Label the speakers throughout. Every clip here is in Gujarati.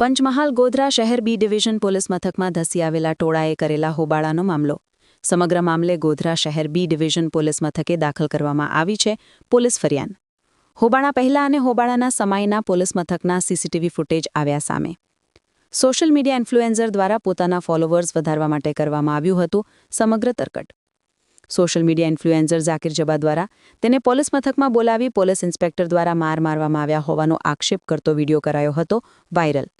Speaker 1: પંચમહાલ ગોધરા શહેર બી ડિવિઝન પોલીસ મથકમાં ધસી આવેલા ટોળાએ કરેલા હોબાળાનો મામલો. સમગ્ર મામલે ગોધરા શહેર બી ડિવિઝન પોલીસ મથકે દાખલ કરવામાં આવી છે પોલીસ ફરિયાદ. હોબાળા પહેલા અને હોબાળાના સમયના પોલીસ મથકના સીસીટીવી ફૂટેજ આવ્યા સામે. સોશિયલ મીડિયા ઇન્ફ્લુએન્સર દ્વારા પોતાના ફોલોવર્સ વધારવા માટે કરવામાં આવ્યું હતું સમગ્ર તરકટ. Social media influencer Zakir Jaba દ્વારા તેને પોલીસ મથકમાં બોલાવી પોલીસ ઇન્સ્પેક્ટર દ્વારા માર મારવામાં આવ્યા હોવાનો આક્ષેપ કરતો વીડિયો કરાયો હતો વાયરલ.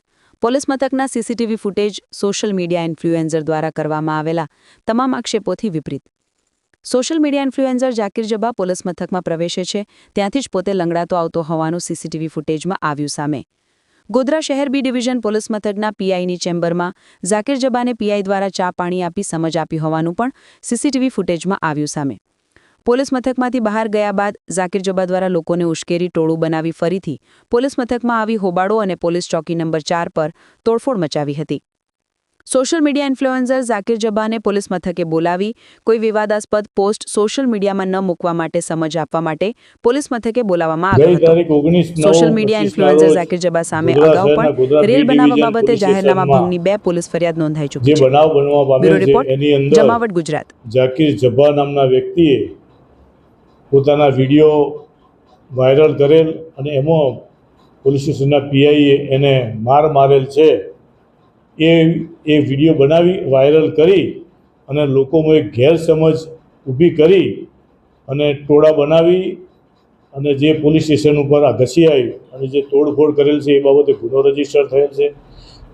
Speaker 1: પોલીસ મથકના CCTV footage social media influencer દ્વારા કરવામાં આવેલા તમામ આક્ષેપોથી વિપરીત. Social media influencer Zakir Jaba police મથકમાં પ્રવેશે છે, ત્યાંથી જ પોતે લંગડાતો આવતો હોવાનું સીસીટીવી ફૂટેજમાં આવ્યું સામે. ગોધરા શહેર બી ડિવિઝન પોલીસ મથકના પીઆઈની ચેમ્બરમાં ઝાકીર જબાને પીઆઈ દ્વારા ચા પાણી આપી સમજ આપી હોવાનું પણ સીસીટીવી ફૂટેજમાં આવ્યું સામે. પોલીસ મથકમાંથી બહાર ગયા બાદ ઝાકીર જોબા દ્વારા લોકોને ઉશ્કેરી ટોળું બનાવી ફરીથી પોલીસ મથકમાં આવી હોબાળો અને પોલીસ ચોકી નંબર ચાર પર તોડફોડ મચાવી હતી. સોશિયલ મીડિયા ઇન્ફ્લુએન્સર ઝાકીર જબાને પોલીસ મથકે બોલાવી કોઈ વિવાદાસ્પદ પોસ્ટ સોશિયલ મીડિયામાં ન મૂકવા માટે સમજ આપવા માટે પોલીસ મથકે બોલાવવામાં આવ્યો હતો. Social media influencer Zakir Jaba સામે અગાઉ પણ રેલ બનાવવા બાબતે જાહેરનામા ભંગની બે પોલીસ ફરિયાદ નોંધાઈ ચૂકી છે. બ્યુરો રિપોર્ટ જમાવટ ગુજરાત.
Speaker 2: ઝાકીર જબા નામના વ્યક્તિએ પોતાના વીડિયો વાયરલ કરેલ અને એમાં પોલીસ સ્ટેશનના પીઆઈએ એને માર મારેલ છે. એ એ વીડિયો બનાવી, વાયરલ કરી અને લોકોમાં એક ગેરસમજ ઊભી કરી અને ટોળા બનાવી અને જે પોલીસ સ્ટેશન ઉપર આ ઘસી આવી અને જે તોડફોડ કરેલ છે એ બાબતે ગુનો રજિસ્ટર થયેલ છે.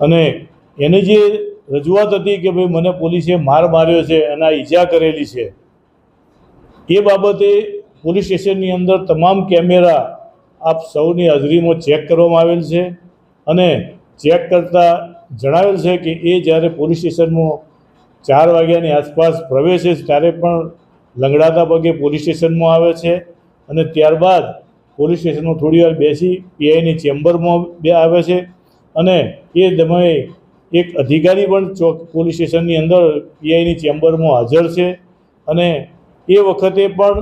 Speaker 2: અને એની જે રજૂઆત હતી કે ભાઈ મને પોલીસે માર માર્યો છે અને આ ઈજા કરેલી છે, એ બાબતે પોલીસ સ્ટેશનની અંદર તમામ કેમેરા આપ સૌની હાજરીમાં ચેક કરવામાં આવેલ છે અને ચેક કરતાં જણાવેલ છે કે એ જ્યારે પોલીસ સ્ટેશનમાં ચાર વાગ્યાની આસપાસ પ્રવેશે છે ત્યારે પણ લંગડાતા પગે પોલીસ સ્ટેશનમાં આવે છે અને ત્યારબાદ પોલીસ સ્ટેશનમાં થોડી વાર બેસી પીઆઈની ચેમ્બરમાં બે આવે છે અને એ સમયે એક અધિકારી પણ ચોક પોલીસ સ્ટેશનની અંદર પીઆઈની ચેમ્બરમાં હાજર છે અને એ વખતે પણ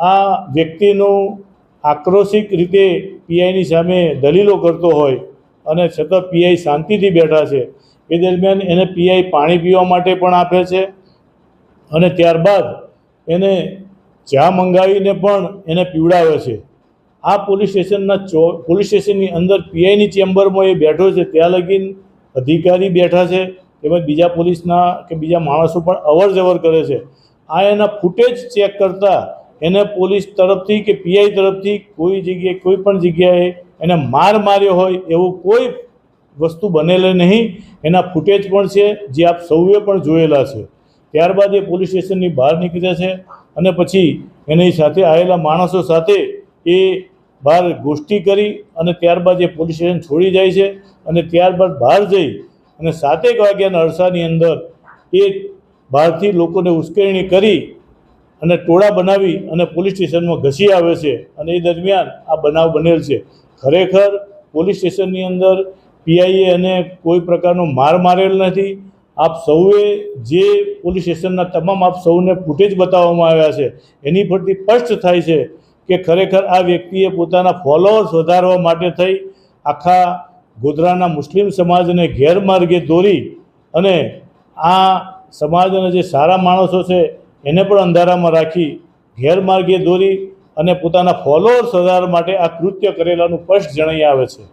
Speaker 2: આ વ્યક્તિનું આક્રોશિક રીતે પીઆઈની સામે દલીલો કરતો હોય અને છતાં પીઆઈ શાંતિથી બેઠા છે, એ દરમિયાન એને પીઆઈ પાણી પીવા માટે પણ આપે છે અને ત્યારબાદ એને ચા મંગાવીને પણ એને પીવડાવે છે. આ પોલીસ સ્ટેશનના ચો, પોલીસ સ્ટેશનની અંદર પીઆઈની ચેમ્બરમાં એ બેઠો છે, ત્યાં લગીન અધિકારી બેઠા છે, તેમજ બીજા પોલીસના કે બીજા માણસો પણ અવર જવર કરે છે. આ એના ફૂટેજ ચેક કરતાં એને પોલીસ તરફથી કે પીઆઈ તરફથી કોઈ જગ્યાએ, કોઈ પણ જગ્યાએ એને માર માર્યો હોય એવું કોઈ વસ્તુ બનેલી નહીં. એના ફૂટેજ પણ છે, જે આપ સૌએ પણ જોયેલા છે. ત્યારબાદ એ પોલીસ સ્ટેશનની બહાર નીકળ્યા છે અને પછી એની સાથે આવેલા માણસો સાથે એ બહાર ગોષ્ઠી કરી અને ત્યારબાદ એ પોલીસ સ્ટેશન છોડી જાય છે અને ત્યારબાદ બહાર જઈ અને સાતેક વાગ્યાના અરસાની અંદર એ બહારથી લોકોને ઉશ્કેરણી કરી અને ટોળા બનાવી અને પોલીસ સ્ટેશનમાં ઘસી આવે છે અને એ દરમિયાન આ બનાવ બનેલ છે. ખરેખર પોલીસ સ્ટેશનની અંદર પીઆઈએ એને કોઈ પ્રકારનો માર મારેલ નથી. આપ સૌએ જે પોલીસ સ્ટેશનના તમામ આપ સૌને ફૂટેજ બતાવવામાં આવ્યા છે, એની પરથી સ્પષ્ટ થાય છે કે ખરેખર આ વ્યક્તિએ પોતાના ફોલોઅર્સ વધારવા માટે થઈ આખા ગોધરાના મુસ્લિમ સમાજને ગેરમાર્ગે દોરી અને આ સમાજના જે સારા માણસો છે એને પણ અંધારામાં રાખી ગેરમાર્ગે દોરી અને પોતાના ફોલોઅર્સ વધારવા માટે આ કૃત્ય કરેલાનું સ્પષ્ટ જણાઈ આવે છે.